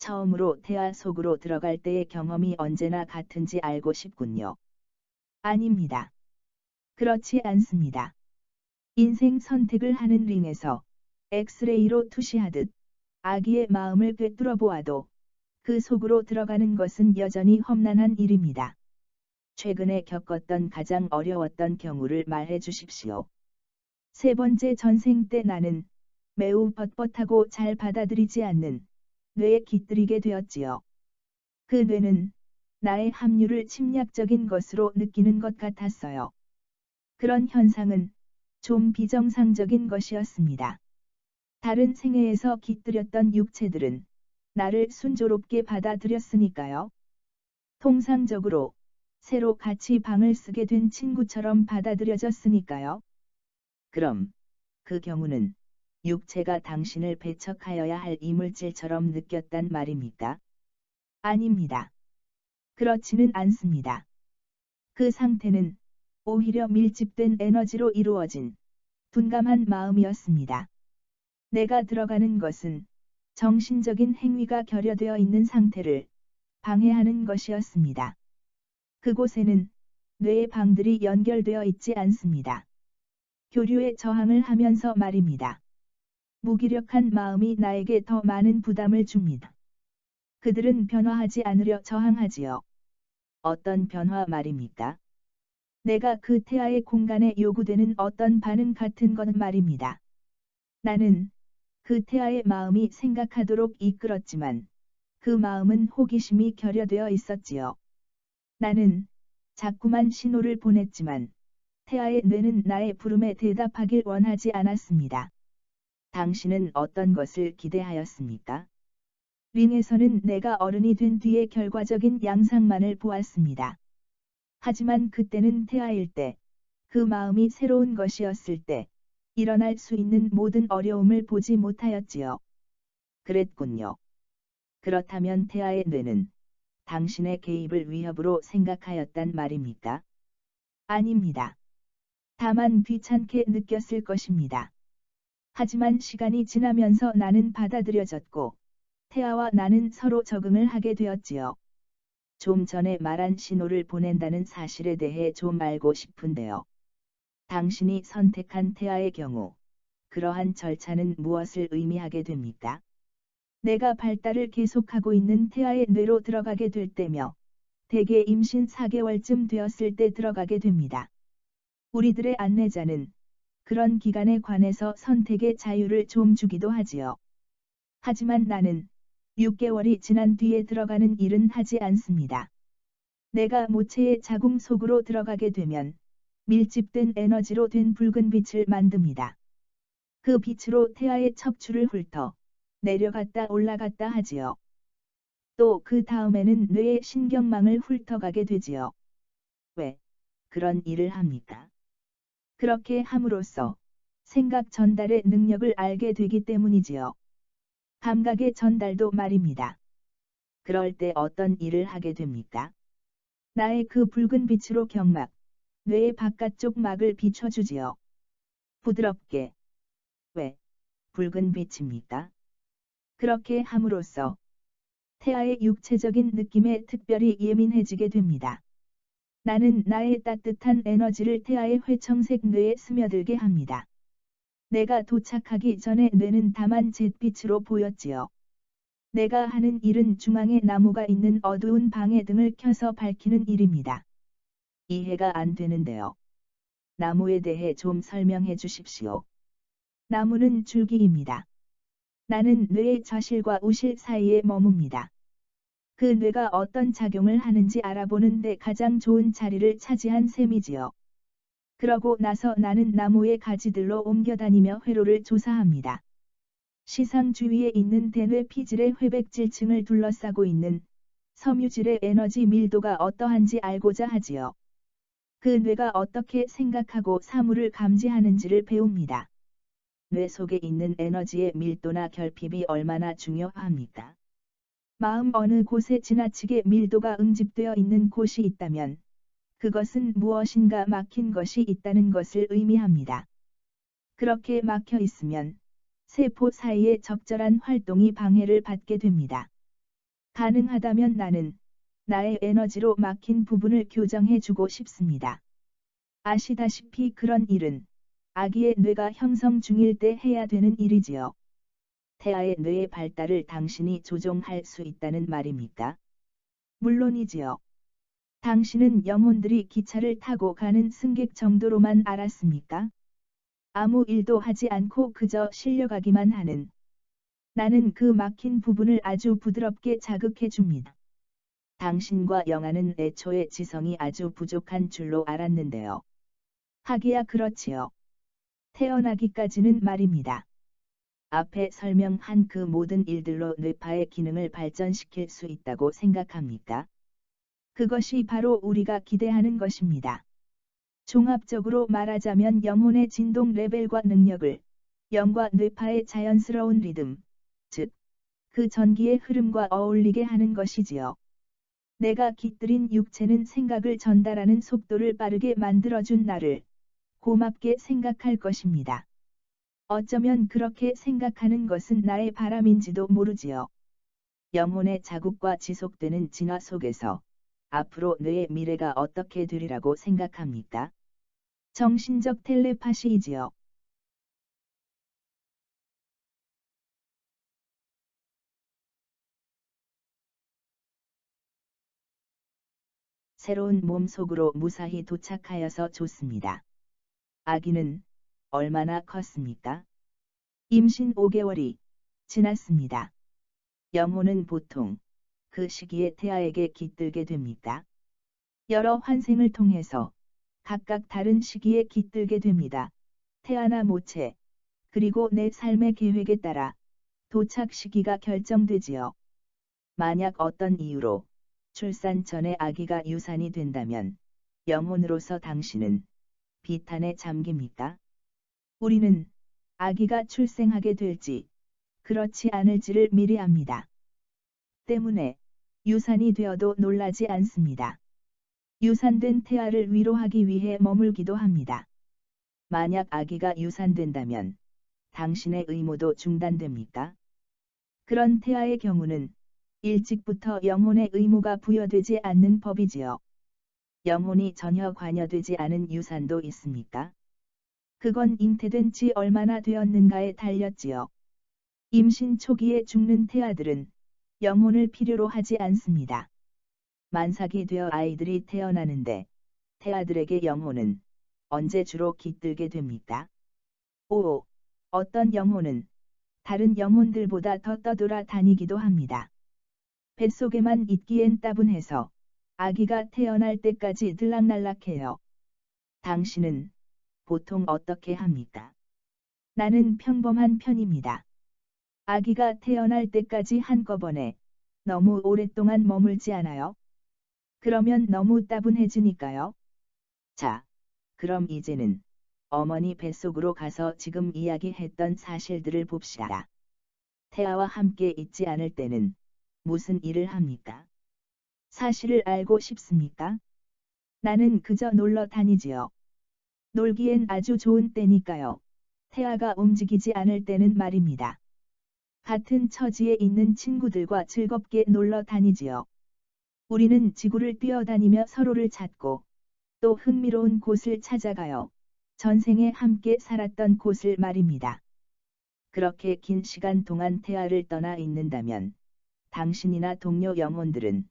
처음으로 태아 속으로 들어갈 때의 경험이 언제나 같은지 알고 싶군요. 아닙니다. 그렇지 않습니다. 인생 선택을 하는 링에서 엑스레이로 투시하듯 아기의 마음을 꿰뚫어 보아도 그 속으로 들어가는 것은 여전히 험난한 일입니다. 최근에 겪었던 가장 어려웠던 경우를 말해 주십시오. 세 번째 전생 때 나는 매우 뻣뻣하고 잘 받아들이지 않는 뇌에 깃들이게 되었지요. 그 뇌는 나의 합류를 침략적인 것으로 느끼는 것 같았어요. 그런 현상은 좀 비정상적인 것이었습니다. 다른 생애에서 깃들였던 육체들은 나를 순조롭게 받아들였으니까요. 통상적으로 새로 같이 방을 쓰게 된 친구처럼 받아들여졌으니까요. 그럼 그 경우는 육체가 당신을 배척하여야 할 이물질처럼 느꼈단 말입니까? 아닙니다. 그렇지는 않습니다. 그 상태는 오히려 밀집된 에너지로 이루어진 둔감한 마음이었습니다. 내가 들어가는 것은 정신적인 행위가 결여되어 있는 상태를 방해하는 것이었습니다. 그곳에는 뇌의 방들이 연결되어 있지 않습니다. 교류에 저항을 하면서 말입니다. 무기력한 마음이 나에게 더 많은 부담을 줍니다. 그들은 변화하지 않으려 저항하지요. 어떤 변화 말입니까? 내가 그 태아의 공간에 요구되는 어떤 반응 같은 것 말입니다. 나는 그 태아의 마음이 생각하도록 이끌었지만 그 마음은 호기심이 결여되어 있었지요. 나는 자꾸만 신호를 보냈지만 태아의 뇌는 나의 부름에 대답하길 원하지 않았습니다. 당신은 어떤 것을 기대하였습니까? 링에서는 내가 어른이 된 뒤의 결과적인 양상만을 보았습니다. 하지만 그때는 태아일 때, 그 마음이 새로운 것이었을 때, 일어날 수 있는 모든 어려움을 보지 못하였지요. 그랬군요. 그렇다면 태아의 뇌는 당신의 개입을 위협으로 생각하였단 말입니까? 아닙니다. 다만 귀찮게 느꼈을 것입니다. 하지만 시간이 지나면서 나는 받아들여졌고, 태아와 나는 서로 적응을 하게 되었지요. 좀 전에 말한 신호를 보낸다는 사실에 대해 좀 알고 싶은데요. 당신이 선택한 태아의 경우, 그러한 절차는 무엇을 의미하게 됩니까? 내가 발달을 계속하고 있는 태아의 뇌로 들어가게 될 때며, 대개 임신 4개월쯤 되었을 때 들어가게 됩니다. 우리들의 안내자는 그런 기간에 관해서 선택의 자유를 좀 주기도 하지요. 하지만 나는 6개월이 지난 뒤에 들어가는 일은 하지 않습니다. 내가 모체의 자궁 속으로 들어가게 되면 밀집된 에너지로 된 붉은 빛을 만듭니다. 그 빛으로 태아의 척추를 훑어 내려갔다 올라갔다 하지요. 또 그 다음에는 뇌의 신경망을 훑어가게 되지요. 왜 그런 일을 합니까? 그렇게 함으로써 생각 전달의 능력을 알게 되기 때문이지요. 감각의 전달도 말입니다. 그럴 때 어떤 일을 하게 됩니까? 나의 그 붉은 빛으로 경막, 뇌의 바깥쪽 막을 비춰주지요. 부드럽게. 왜? 붉은 빛입니까? 그렇게 함으로써 태아의 육체적인 느낌에 특별히 예민해지게 됩니다. 나는 나의 따뜻한 에너지를 태아의 회청색 뇌에 스며들게 합니다. 내가 도착하기 전에 뇌는 다만 잿빛으로 보였지요. 내가 하는 일은 중앙에 나무가 있는 어두운 방에 등을 켜서 밝히는 일입니다. 이해가 안 되는데요. 나무에 대해 좀 설명해 주십시오. 나무는 줄기입니다. 나는 뇌의 좌실과 우실 사이에 머뭅니다. 그 뇌가 어떤 작용을 하는지 알아보는 데 가장 좋은 자리를 차지한 셈이지요. 그러고 나서 나는 나무의 가지들로 옮겨다니며 회로를 조사합니다. 시상 주위에 있는 대뇌 피질의 회백질층을 둘러싸고 있는 섬유질의 에너지 밀도가 어떠한지 알고자 하지요. 그 뇌가 어떻게 생각하고 사물을 감지하는지를 배웁니다. 뇌 속에 있는 에너지의 밀도나 결핍이 얼마나 중요합니까? 마음 어느 곳에 지나치게 밀도가 응집되어 있는 곳이 있다면 그것은 무엇인가 막힌 것이 있다는 것을 의미합니다. 그렇게 막혀 있으면 세포 사이의 적절한 활동이 방해를 받게 됩니다. 가능하다면 나는 나의 에너지로 막힌 부분을 교정해주고 싶습니다. 아시다시피 그런 일은 아기의 뇌가 형성 중일 때 해야 되는 일이지요. 태아의 뇌의 발달을 당신이 조종할 수 있다는 말입니까? 물론이지요. 당신은 영혼들이 기차를 타고 가는 승객 정도로만 알았습니까? 아무 일도 하지 않고 그저 실려가기만 하는. 나는 그 막힌 부분을 아주 부드럽게 자극해 줍니다. 당신과 영아는 애초에 지성이 아주 부족한 줄로 알았는데요. 하기야 그렇지요. 태어나기까지는 말입니다. 앞에 설명한 그 모든 일들로 뇌파의 기능을 발전시킬 수 있다고 생각합니까? 그것이 바로 우리가 기대하는 것입니다. 종합적으로 말하자면 영혼의 진동 레벨과 능력을 영과 뇌파의 자연스러운 리듬, 즉, 그 전기의 흐름과 어울리게 하는 것이지요. 내가 깃들인 육체는 생각을 전달하는 속도를 빠르게 만들어준 나를 고맙게 생각할 것입니다. 어쩌면 그렇게 생각하는 것은 나의 바람인지도 모르지요. 영혼의 자국과 지속되는 진화 속에서 앞으로 뇌의 미래가 어떻게 되리라고 생각합니까? 정신적 텔레파시이지요. 새로운 몸 속으로 무사히 도착하여서 좋습니다. 아기는 얼마나 컸습니까? 임신 5개월이 지났습니다. 영혼은 보통 그 시기에 태아에게 깃들게 됩니다. 여러 환생을 통해서 각각 다른 시기에 깃들게 됩니다. 태아나 모체, 그리고 내 삶의 계획에 따라 도착 시기가 결정되지요. 만약 어떤 이유로 출산 전에 아기가 유산이 된다면 영혼으로서 당신은 비탄에 잠깁니까? 우리는 아기가 출생하게 될지, 그렇지 않을지를 미리 압니다. 때문에 유산이 되어도 놀라지 않습니다. 유산된 태아를 위로하기 위해 머물기도 합니다. 만약 아기가 유산된다면 당신의 의무도 중단됩니까? 그런 태아의 경우는 일찍부터 영혼의 의무가 부여되지 않는 법이지요. 영혼이 전혀 관여되지 않은 유산도 있습니까? 그건 잉태된 지 얼마나 되었는가에 달렸지요. 임신 초기에 죽는 태아들은 영혼을 필요로 하지 않습니다. 만삭이 되어 아이들이 태어나는데 태아들에게 영혼은 언제 주로 깃들게 됩니까? 5. 어떤 영혼은 다른 영혼들보다 더 떠돌아 다니기도 합니다. 뱃속에만 있기엔 따분해서 아기가 태어날 때까지 들락날락해요. 당신은 보통 어떻게 합니까? 나는 평범한 편입니다. 아기가 태어날 때까지 한꺼번에 너무 오랫동안 머물지 않아요? 그러면 너무 따분해지니까요. 자, 그럼 이제는 어머니 뱃속으로 가서 지금 이야기했던 사실들을 봅시다. 태아와 함께 있지 않을 때는 무슨 일을 합니까? 사실을 알고 싶습니까? 나는 그저 놀러 다니지요. 놀기엔 아주 좋은 때니까요. 태아가 움직이지 않을 때는 말입니다. 같은 처지에 있는 친구들과 즐겁게 놀러 다니지요. 우리는 지구를 뛰어다니며 서로를 찾고 또 흥미로운 곳을 찾아가요. 전생에 함께 살았던 곳을 말입니다. 그렇게 긴 시간 동안 태아를 떠나 있는다면 당신이나 동료 영혼들은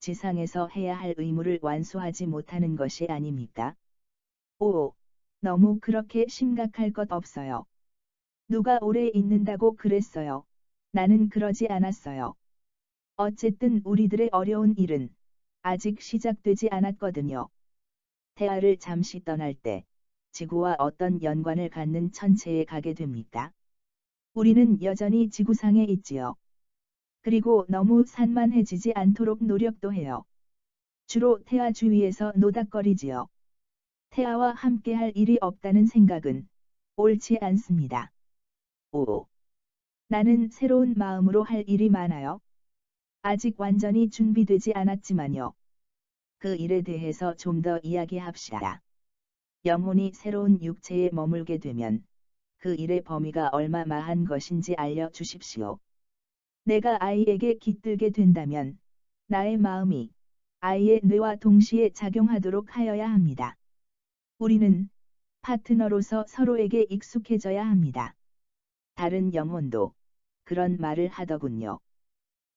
지상에서 해야 할 의무를 완수하지 못하는 것이 아닙니까? 5. 너무 그렇게 심각할 것 없어요. 누가 오래 있는다고 그랬어요. 나는 그러지 않았어요. 어쨌든 우리들의 어려운 일은 아직 시작되지 않았거든요. 태아를 잠시 떠날 때 지구와 어떤 연관을 갖는 천체에 가게 됩니까? 우리는 여전히 지구상에 있지요. 그리고 너무 산만해지지 않도록 노력도 해요. 주로 태아 주위에서 노닥거리지요. 태아와 함께할 일이 없다는 생각은 옳지 않습니다. 5. 나는 새로운 마음으로 할 일이 많아요. 아직 완전히 준비되지 않았지만요. 그 일에 대해서 좀 더 이야기합시다. 영혼이 새로운 육체에 머물게 되면 그 일의 범위가 얼마마한 것인지 알려 주십시오. 내가 아이에게 깃들게 된다면 나의 마음이 아이의 뇌와 동시에 작용하도록 하여야 합니다. 우리는 파트너로서 서로에게 익숙해져야 합니다. 다른 영혼도 그런 말을 하더군요.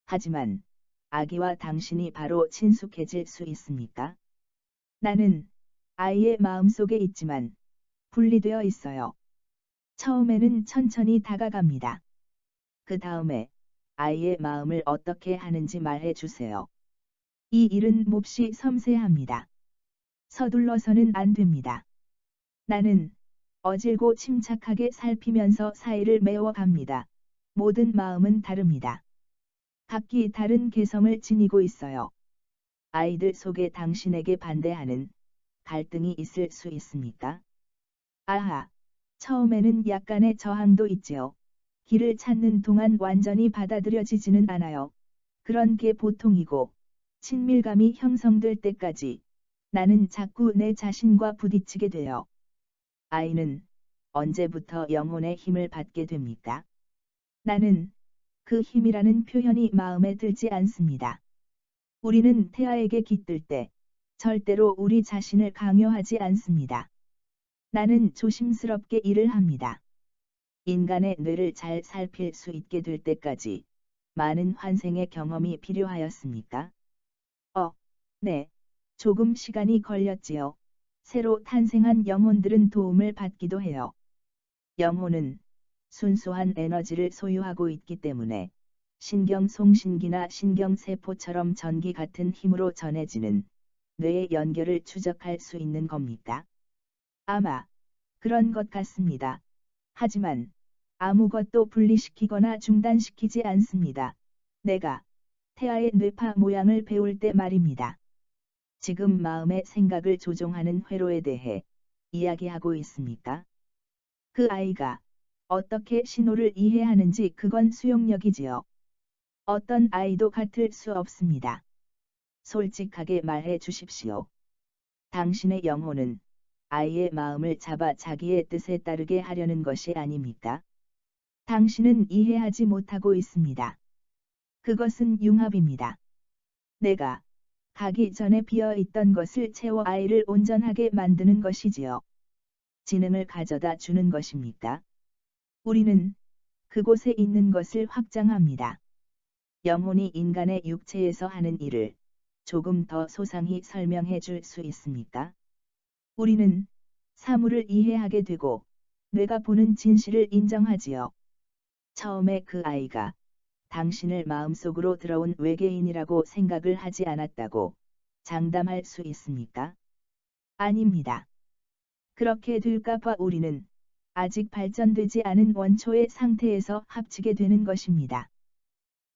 하지만 아기와 당신이 바로 친숙해질 수 있습니까? 나는 아이의 마음속에 있지만 분리되어 있어요. 처음에는 천천히 다가갑니다. 그 다음에 아이의 마음을 어떻게 하는지 말해 주세요. 이 일은 몹시 섬세합니다. 서둘러서는 안 됩니다. 나는 어질고 침착하게 살피면서 사이를 메워갑니다. 모든 마음은 다릅니다. 각기 다른 개성을 지니고 있어요. 아이들 속에 당신에게 반대하는 갈등이 있을 수 있습니까? 아하, 처음에는 약간의 저항도 있지요. 길을 찾는 동안 완전히 받아들여지지는 않아요. 그런 게 보통이고, 친밀감이 형성될 때까지 나는 자꾸 내 자신과 부딪히게 돼요. 아이는 언제부터 영혼의 힘을 받게 됩니까? 나는 그 힘이라는 표현이 마음에 들지 않습니다. 우리는 태아에게 깃들 때 절대로 우리 자신을 강요하지 않습니다. 나는 조심스럽게 일을 합니다. 인간의 뇌를 잘 살필 수 있게 될 때까지 많은 환생의 경험이 필요하였습니까? 어, 네. 조금 시간이 걸렸지요. 새로 탄생한 영혼들은 도움을 받기도 해요. 영혼은 순수한 에너지를 소유하고 있기 때문에 신경송신기나 신경세포처럼 전기 같은 힘으로 전해지는 뇌의 연결을 추적할 수 있는 겁니까? 아마 그런 것 같습니다. 하지만 아무것도 분리시키거나 중단시키지 않습니다. 내가 태아의 뇌파 모양을 배울 때 말입니다. 지금 마음의 생각을 조종하는 회로에 대해 이야기하고 있습니까? 그 아이가 어떻게 신호를 이해하는지 그건 수용력이지요. 어떤 아이도 같을 수 없습니다. 솔직하게 말해 주십시오. 당신의 영혼은 아이의 마음을 잡아 자기의 뜻에 따르게 하려는 것이 아닙니까? 당신은 이해하지 못하고 있습니다. 그것은 융합입니다. 내가 가기 전에 비어 있던 것을 채워 아이를 온전하게 만드는 것이지요. 지능을 가져다 주는 것입니까? 우리는 그곳에 있는 것을 확장합니다. 영혼이 인간의 육체에서 하는 일을 조금 더 소상히 설명해 줄 수 있습니까? 우리는 사물을 이해하게 되고 뇌가 보는 진실을 인정하지요. 처음에 그 아이가 당신을 마음속으로 들어온 외계인이라고 생각을 하지 않았다고 장담할 수 있습니까? 아닙니다. 그렇게 될까 봐 우리는 아직 발전되지 않은 원초의 상태에서 합치게 되는 것입니다.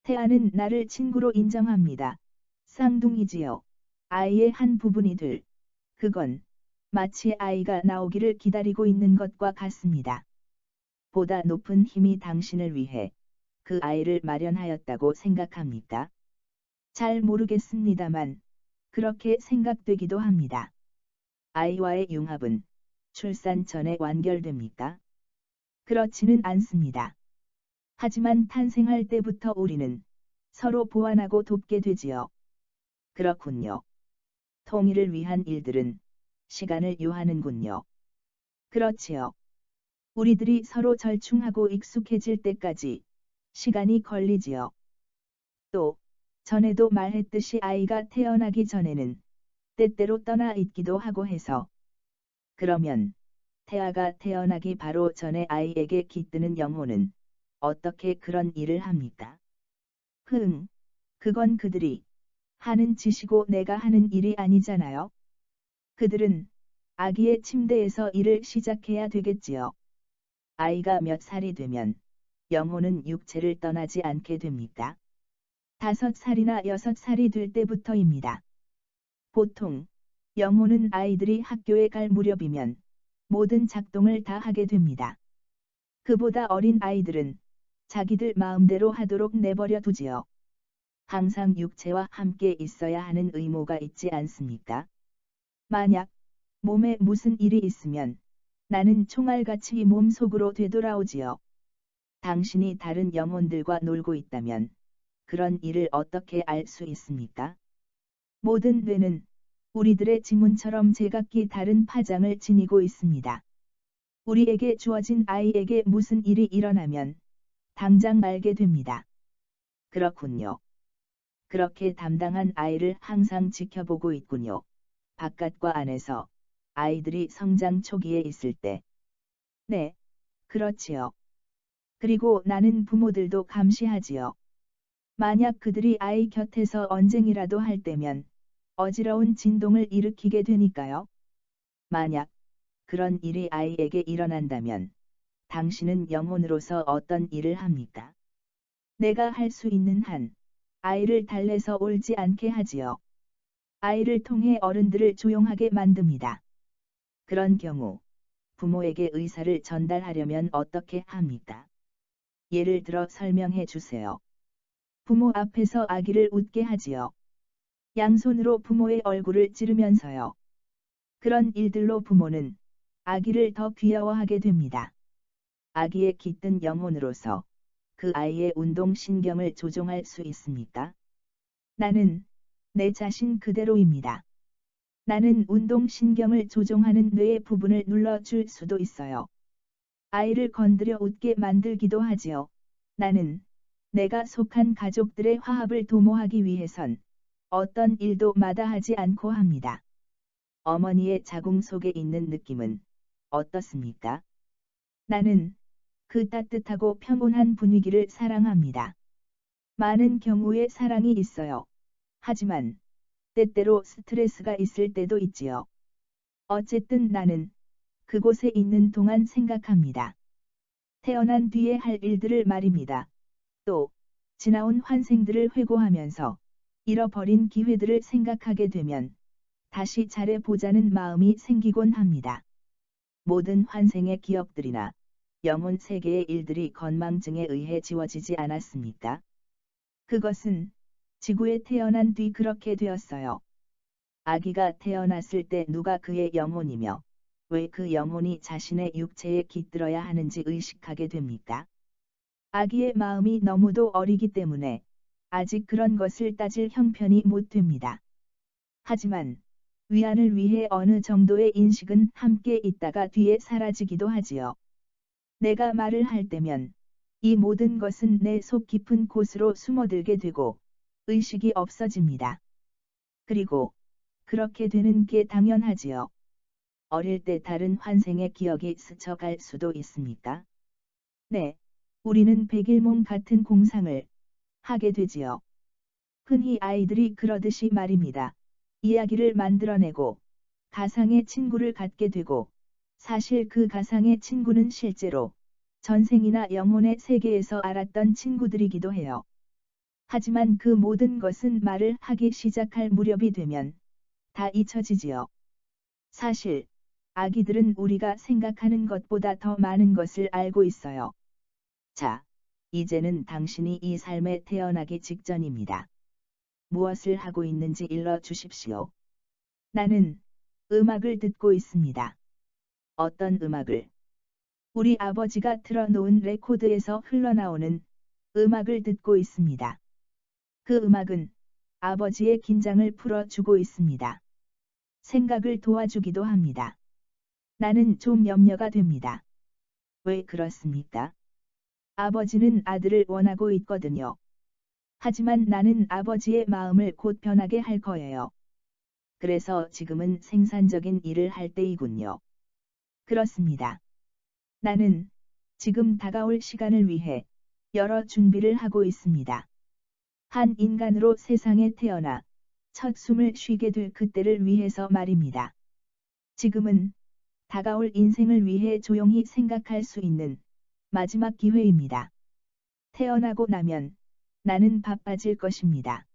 태아는 나를 친구로 인정합니다. 쌍둥이지요. 아이의 한 부분이 들. 그건 마치 아이가 나오기를 기다리고 있는 것과 같습니다. 보다 높은 힘이 당신을 위해 그 아이를 마련하였다고 생각합니까? 잘 모르겠습니다만 그렇게 생각되기도 합니다. 아이와의 융합은 출산 전에 완결됩니까? 그렇지는 않습니다. 하지만 탄생할 때부터 우리는 서로 보완하고 돕게 되지요. 그렇군요. 통일을 위한 일들은 시간을 요하는군요. 그렇지요. 우리들이 서로 절충하고 익숙해질 때까지 시간이 걸리지요. 또, 전에도 말했듯이 아이가 태어나기 전에는 때때로 떠나 있기도 하고 해서. 그러면, 태아가 태어나기 바로 전에 아이에게 깃드는 영혼은 어떻게 그런 일을 합니까? 흥, 그건 그들이 하는 짓이고 내가 하는 일이 아니잖아요. 그들은 아기의 침대에서 일을 시작해야 되겠지요. 아이가 몇 살이 되면 영혼은 육체를 떠나지 않게 됩니까? 다섯 살이나 여섯 살이 될 때부터입니다. 보통 영혼은 아이들이 학교에 갈 무렵이면 모든 작동을 다 하게 됩니다. 그보다 어린 아이들은 자기들 마음대로 하도록 내버려 두지요. 항상 육체와 함께 있어야 하는 의무가 있지 않습니까? 만약 몸에 무슨 일이 있으면 나는 총알같이 몸 속으로 되돌아오지요. 당신이 다른 영혼들과 놀고 있다면 그런 일을 어떻게 알 수 있습니까? 모든 뇌는 우리들의 지문처럼 제각기 다른 파장을 지니고 있습니다. 우리에게 주어진 아이에게 무슨 일이 일어나면 당장 알게 됩니다. 그렇군요. 그렇게 담당한 아이를 항상 지켜보고 있군요. 바깥과 안에서 아이들이 성장 초기에 있을 때. 네, 그렇지요. 그리고 나는 부모들도 감시하지요. 만약 그들이 아이 곁에서 언쟁이라도 할 때면 어지러운 진동을 일으키게 되니까요. 만약 그런 일이 아이에게 일어난다면 당신은 영혼으로서 어떤 일을 합니까? 내가 할 수 있는 한 아이를 달래서 올지 않게 하지요. 아이를 통해 어른들을 조용하게 만듭니다. 그런 경우 부모에게 의사를 전달하려면 어떻게 합니까? 예를 들어 설명해 주세요. 부모 앞에서 아기를 웃게 하지요. 양손으로 부모의 얼굴을 찌르면서요. 그런 일들로 부모는 아기를 더 귀여워하게 됩니다. 아기의 깃든 영혼으로서 그 아이의 운동신경을 조종할 수 있습니까? 나는 내 자신 그대로입니다. 나는 운동신경을 조종하는 뇌의 부분을 눌러줄 수도 있어요. 아이를 건드려 웃게 만들기도 하지요. 나는 내가 속한 가족들의 화합을 도모하기 위해선 어떤 일도 마다하지 않고 합니다. 어머니의 자궁 속에 있는 느낌은 어떻습니까? 나는 그 따뜻하고 평온한 분위기를 사랑합니다. 많은 경우에 사랑이 있어요. 하지만 때때로 스트레스가 있을 때도 있지요. 어쨌든 나는 그곳에 있는 동안 생각합니다. 태어난 뒤에 할 일들을 말입니다. 또 지나온 환생들을 회고하면서 잃어버린 기회들을 생각하게 되면 다시 잘해보자는 마음이 생기곤 합니다. 모든 환생의 기억들이나 영혼 세계의 일들이 건망증에 의해 지워지지 않았습니까? 그것은 지구에 태어난 뒤 그렇게 되었어요. 아기가 태어났을 때 누가 그의 영혼이며 왜 그 영혼이 자신의 육체에 깃들어야 하는지 의식하게 됩니까? 아기의 마음이 너무도 어리기 때문에 아직 그런 것을 따질 형편이 못 됩니다. 하지만 위안을 위해 어느 정도의 인식은 함께 있다가 뒤에 사라지기도 하지요. 내가 말을 할 때면 이 모든 것은 내 속 깊은 곳으로 숨어들게 되고 의식이 없어집니다. 그리고 그렇게 되는 게 당연하지요. 어릴 때 다른 환생의 기억이 스쳐갈 수도 있습니까? 네, 우리는 백일몽 같은 공상을 하게 되지요. 흔히 아이들이 그러듯이 말입니다. 이야기를 만들어내고 가상의 친구를 갖게 되고 사실 그 가상의 친구는 실제로 전생이나 영혼의 세계에서 알았던 친구들이기도 해요. 하지만 그 모든 것은 말을 하기 시작할 무렵이 되면 다 잊혀지지요. 사실 아기들은 우리가 생각하는 것보다 더 많은 것을 알고 있어요. 자, 이제는 당신이 이 삶에 태어나기 직전입니다. 무엇을 하고 있는지 일러 주십시오. 나는 음악을 듣고 있습니다. 어떤 음악을? 우리 아버지가 틀어놓은 레코드에서 흘러나오는 음악을 듣고 있습니다. 그 음악은 아버지의 긴장을 풀어주고 있습니다. 생각을 도와주기도 합니다. 나는 좀 염려가 됩니다. 왜 그렇습니까? 아버지는 아들을 원하고 있거든요. 하지만 나는 아버지의 마음을 곧 변하게 할 거예요. 그래서 지금은 생산적인 일을 할 때이군요. 그렇습니다. 나는 지금 다가올 시간을 위해 여러 준비를 하고 있습니다. 한 인간으로 세상에 태어나 첫 숨을 쉬게 될 그때를 위해서 말입니다. 지금은 다가올 인생을 위해 조용히 생각할 수 있는 마지막 기회입니다. 태어나고 나면 나는 바빠질 것입니다.